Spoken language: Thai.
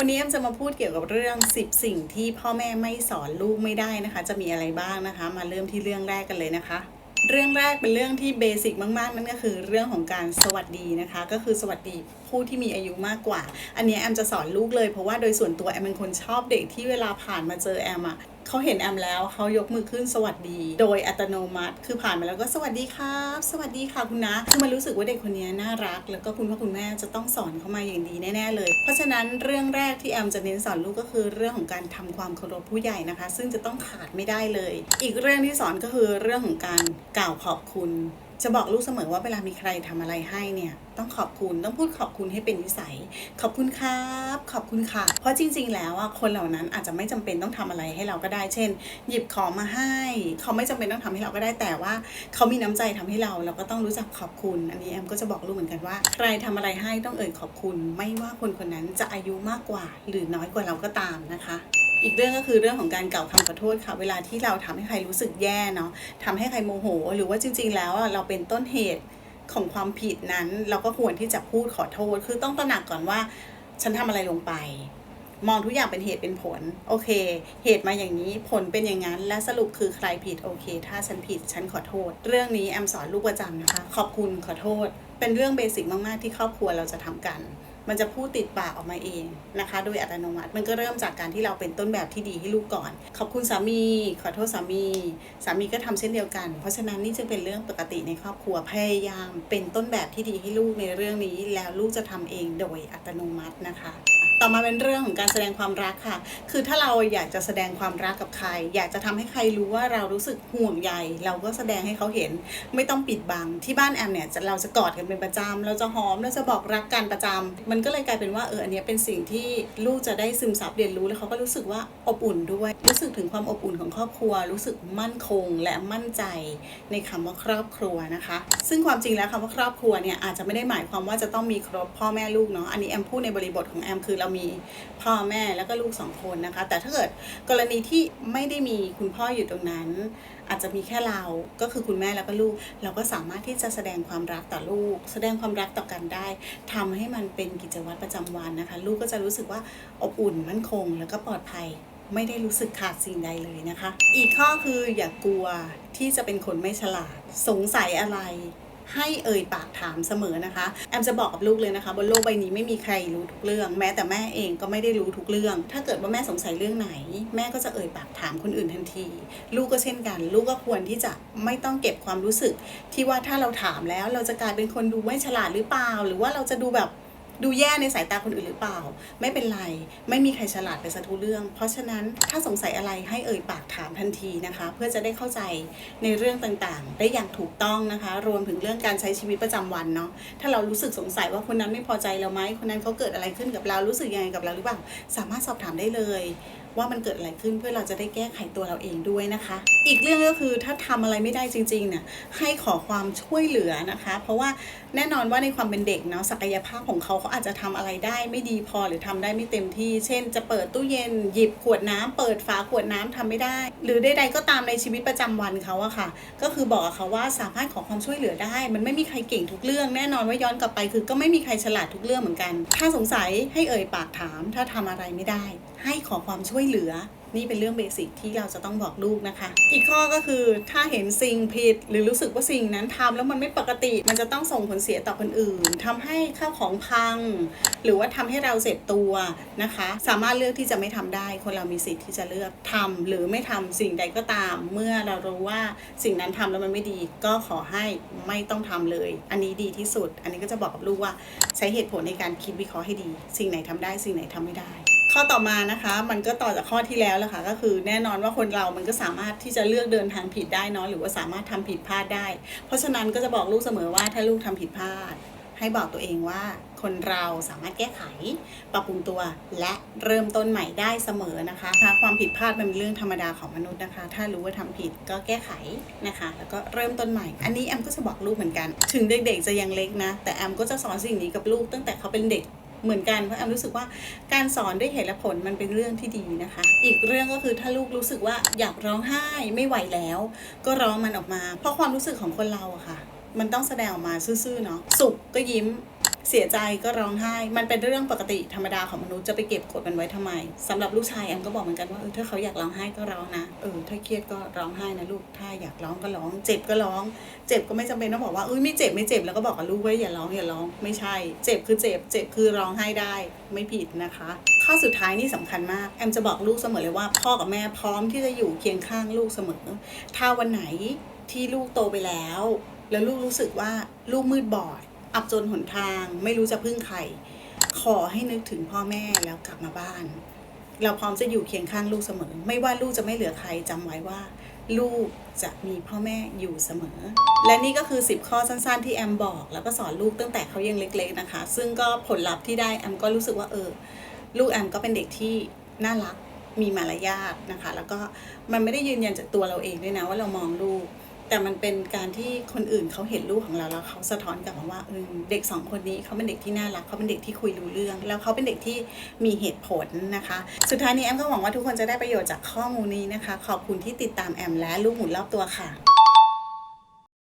วันนี้แอมจะมาพูดเกี่ยวกับเรื่อง 10 สิ่งที่พ่อแม่ไม่สอนลูกไม่ได้นะคะ จะมีอะไรบ้างนะคะ มาเริ่มที่เรื่องแรกกันเลยนะคะ เรื่องแรกเป็นเรื่องที่เบสิกมากๆ นั่นก็คือเรื่องของการสวัสดีนะคะ ก็คือสวัสดีผู้ที่มีอายุมากกว่า อันนี้แอมจะสอนลูกเลยเพราะว่าโดยส่วนตัวแอมเป็นคนชอบเด็กที่เวลาผ่านมาเจอแอมอะ เขาเห็นแอมแล้วเขายกมือขึ้นสวัสดี โดยอัตโนมัติ คือผ่านมาแล้วก็สวัสดีครับ สวัสดีค่ะคุณนะคือมันรู้สึกว่าเด็กคนนี้น่ารัก แล้วก็คุณพ่อคุณแม่จะต้องสอนเขามาอย่างดีแน่ๆเลย เพราะฉะนั้นเรื่องแรกที่แอมจะเน้นสอนลูกก็คือเรื่องของการทำความเคารพผู้ใหญ่นะคะ ซึ่งจะต้องขาดไม่ได้เลย อีกเรื่องที่สอนก็คือเรื่องของการกล่าวขอบคุณ จะบอกลูกเสมอว่าเวลามีใครทำอะไรให้เนี่ย ต้องขอบคุณต้องพูดขอบคุณให้เป็นนิสัย ขอบคุณครับ ขอบคุณค่ะ เพราะจริง ๆ แล้วอะคนเหล่านั้นอาจจะไม่จำเป็นต้องทำอะไรให้เราก็ได้ เช่น หยิบของมาให้ เขาไม่จำเป็นต้องทำให้เราก็ได้แต่ว่า เขามีน้ำใจทำให้เราเราก็ต้องรู้จักขอบคุณ อันนี้แอมก็จะบอกลูกเหมือนกันว่า ใครทำอะไรให้ต้องเอ่ยขอบคุณ ไม่ว่าคนคนนั้นจะอายุมากกว่า หรือน้อยกว่าเราก็ตามนะคะ อีกเรื่องก็คือเรื่องของการกล่าวคำขอโทษค่ะ เวลาที่เราทำให้ใครรู้สึกแย่เนาะทำให้ใครโมโห หรือว่าจริง ๆ แล้วเราเป็นต้นเหตุของความผิดนั้น เราก็ควรที่จะพูดขอโทษ คือต้องตระหนักก่อนว่า ฉันทำอะไรลงไป มองทุกอย่างเป็นเหตุเป็นผล โอเค เหตุมาอย่างนี้ผลเป็นอย่างนั้น และสรุปคือใครผิดโอเค ถ้าฉันผิดฉันขอโทษ เรื่องนี้แอมสอนลูกประจำนะคะ ขอบคุณขอโทษ เป็นเรื่องเบสิกมากๆที่ครอบครัวเราจะทำกัน มันจะพูดติดปากออกมาเองนะคะ โดยอัตโนมัติ มันก็เริ่มจากการที่เราเป็นต้นแบบที่ดีให้ลูกก่อน ขอบคุณสามี ขอโทษสามี สามีก็ทำเช่นเดียวกัน เพราะฉะนั้นนี่จึงเป็นเรื่องปกติในครอบครัว พยายาม เป็นต้นแบบที่ดีให้ลูกในเรื่องนี้ แล้วลูกจะทำเองโดยอัตโนมัตินะคะ ต่อมาเป็นเรื่องของการแสดงความรักค่ะ คือถ้าเราอยากจะแสดงความรักกับใคร อยากจะทำให้ใครรู้ว่าเรารู้สึกห่วงใย เราก็แสดงให้เขาเห็น ไม่ต้องปิดบัง ที่บ้านแอมเนี่ยเราจะกอดกันเป็นประจำ เราจะหอม เราจะบอกรักกันประจำมันก็เลยกลายเป็นว่าเออ อันนี้เป็นสิ่งที่ลูกจะได้ซึมซับเรียนรู้ แล้วเขาก็รู้สึกว่าอบอุ่นด้วย รู้สึกถึงความอบอุ่นของครอบครัว รู้สึกมั่นคงและมั่นใจในคำว่าครอบครัวนะคะ ซึ่งความจริงแล้วคำว่าครอบครัวเนี่ยอาจจะไม่ได้หมายความว่าจะต้องมีครบพ่อแม่ลูกเนาะ อันนี้แอมพูดในบริบทของแอมคือเรามีพ่อแม่แล้วก็ลูกสองคนนะคะ แต่ถ้าเกิดกรณีที่ไม่ได้มีคุณพ่ออยู่ตรงนั้น อาจจะมีแค่เราก็คือคุณแม่แล้วก็ลูก เราก็สามารถที่จะแสดงความรักต่อลูก แสดงความรักต่อกันได้ทำให้มันเป็นกิจวัตรประจำวันนะคะ ลูกก็จะรู้สึกว่าอบอุ่นมั่นคง แล้วก็ปลอดภัยไม่ได้รู้สึกขาดสิ่งใดเลยนะคะ อีกข้อคืออย่ากกลัวที่จะเป็นคนไม่ฉลาด สงสัยอะไร ให้เอ่ยปากถามเสมอนะคะ แอมจะบอกกับลูกเลยนะคะบนโลกใบนี้ไม่มีใครรู้ทุกเรื่อง แม้แต่แม่เองก็ไม่ได้รู้ทุกเรื่อง ถ้าเกิดว่าแม่สงสัยเรื่องไหน แม่ก็จะเอ่ยปากถามคนอื่นทันที ลูกก็เช่นกัน ลูกก็ควรที่จะไม่ต้องเก็บความรู้สึก ที่ว่าถ้าเราถามแล้วเราจะกลายเป็นคนดูไม่ฉลาดหรือเปล่า หรือว่าเราจะดูแบบ ดูแย่ในสายตาคนอื่นหรือเปล่า ไม่เป็นไร ไม่มีใครฉลาดไปซะทุเรื่อง เพราะฉะนั้นถ้าสงสัยอะไรให้เอ่ยปากถามทันทีนะคะ เพื่อจะได้เข้าใจในเรื่องต่างๆ ได้อย่างถูกต้องนะคะ รวมถึงเรื่องการใช้ชีวิตประจำวันเนาะถ้าเรารู้สึกสงสัยว่าคนนั้นไม่พอใจเราไหมคนนั้นเขาเกิดอะไรขึ้นกับเรารู้สึกยังไงกับเราหรือเปล่าสามารถสอบถามได้เลย ว่ามันเกิดอะไรขึ้นเพื่อเราจะได้แก้ไขตัวเราเองด้วยนะคะ อีกเรื่องก็คือถ้าทำอะไรไม่ได้จริงๆเนี่ยให้ขอความช่วยเหลือนะคะ เพราะว่า แน่นอนว่าในความเป็นเด็กเนาะศักยภาพของเขาเขาอาจจะทำอะไรได้ไม่ดีพอหรือทำได้ไม่เต็มที่ เช่น จะเปิดตู้เย็นหยิบขวดน้ำเปิดฝาขวดน้ำทำไม่ได้ หรือใดๆก็ตามในชีวิตประจำวันเขาอะค่ะ ก็คือบอกเขาว่าสามารถขอความช่วยเหลือได้ มันไม่มีใครเก่งทุกเรื่อง แน่นอนว่าย้อนกลับไปคือก็ไม่มีใครฉลาดทุกเรื่องเหมือนกัน ถ้าสงสัยให้เอ่ยปากถาม ถ้าทำอะไรไม่ได้ ให้ขอความช่วยเหลือ นี่เป็นเรื่องเบสิกที่เราจะต้องบอกลูกนะคะ อีกข้อก็คือถ้าเห็นสิ่งผิดหรือรู้สึกว่าสิ่งนั้นทำแล้วมันไม่ปกติ มันจะต้องส่งผลเสียต่อคนอื่นทำให้ข้าวของพัง หรือว่าทำให้เราเสร็จตัวนะคะ สามารถเลือกที่จะไม่ทำได้ คนเรามีสิทธิ์ที่จะเลือกทำหรือไม่ทำสิ่งใดก็ตาม เมื่อเรารู้ว่าสิ่งนั้นทำแล้วมันไม่ดี ก็ขอให้ไม่ต้องทำเลย อันนี้ดีที่สุด อันนี้ก็จะบอกกับลูกว่าใช้เหตุผลในการคิดวิเคราะห์ให้ดี สิ่งไหนทำได้ สิ่งไหนทำไม่ได้ ข้อต่อมานะคะมันก็ต่อจากข้อที่แล้วแหละค่ะก็คือแน่นอนว่าคนเรามันก็สามารถที่จะเลือกเดินทางผิดได้เนาะหรือว่าสามารถทำผิดพลาดได้ เพราะฉะนั้นก็จะบอกลูกเสมอว่าถ้าลูกทำผิดพลาด ให้บอกตัวเองว่าคนเราสามารถแก้ไข ปรับปรุงตัวและเริ่มต้นใหม่ได้เสมอนะคะถ้าความผิดพลาดมันเป็นเรื่องธรรมดาของมนุษย์นะคะ ถ้ารู้ว่าทำผิดก็แก้ไขนะคะ แล้วก็เริ่มต้นใหม่ อันนี้แอมก็จะบอกลูกเหมือนกัน ถึงเด็กๆจะยังเล็กนะ แต่แอมก็จะสอนสิ่งนี้กับลูกตั้งแต่เขาเป็นเด็ก เหมือนกันเพราะแอมรู้สึกว่าการสอนด้วยเหตุและผลมันเป็นเรื่องที่ดีนะคะ อีกเรื่องก็คือถ้าลูกรู้สึกว่าอยากร้องไห้ไม่ไหวแล้ว ก็ร้องมันออกมา เพราะความรู้สึกของคนเราอะค่ะ มันต้องแสดงออกมาซื่อๆเนาะสุขก็ยิ้ม เสียใจก็ร้องไห้ มันเป็นเรื่องปกติธรรมดาของมนุษย์จะไปเก็บกดมันไว้ทำไมสำหรับลูกชายแอมก็บอกเหมือนกันว่าเออถ้าเขาอยากร้องไห้ก็ร้องนะเออถ้าเครียดก็ร้องไห้นะลูกถ้าอยากร้องก็ร้อง เจ็บก็ร้อง เจ็บก็ไม่จำเป็นต้องบอกว่าเอ้ยไม่เจ็บไม่เจ็บแล้วก็บอกกับลูกว่าอย่าร้องอย่าร้องไม่ใช่ เจ็บคือเจ็บ เจ็บคือร้องไห้ได้ไม่ผิดนะคะข้อสุดท้ายนี่สำคัญมากแอมจะบอกลูกเสมอเลยว่าพ่อกับแม่พร้อมที่จะอยู่เคียงข้างลูกเสมอ ถ้าวันไหนที่ลูกโตไปแล้ว แล้วลูกรู้สึกว่าลูกมืดบอด อับจนหนทางไม่รู้จะพึ่งใคร ขอให้นึกถึงพ่อแม่แล้วกลับมาบ้าน เราพร้อมจะอยู่เคียงข้างลูกเสมอ ไม่ว่าลูกจะไม่เหลือใครจำไว้ว่า ลูกจะมีพ่อแม่อยู่เสมอ และนี่ก็คือ 10 ข้อสั้น ๆ ที่แอมบอก แล้วก็สอนลูกตั้งแต่เขายังเล็ก ๆนะคะ ซึ่งก็ผลลัพธ์ที่ได้แอมก็รู้สึกว่าเออ ลูกแอมก็เป็นเด็กที่น่ารักมีมารยาทนะคะ แล้วก็มันไม่ได้ยืนยันจากตัวเราเองด้วยนะว่าเรามองลูก แต่มันเป็นการที่คนอื่นเขาเห็นลูกของเราแล้วเขาสะท้อนกลับมาว่าเออเด็กสองคนนี้เขาเป็นเด็กที่น่ารักเขาเป็นเด็กที่คุยรู้เรื่อง แล้วเขาเป็นเด็กที่มีเหตุผลนะคะ สุดท้ายนี้แอมก็หวังว่าทุกคนจะได้ประโยชน์จากข้อมูลนี้นะคะ ขอบคุณที่ติดตามแอมและลูกหมุนรอบตัวค่ะ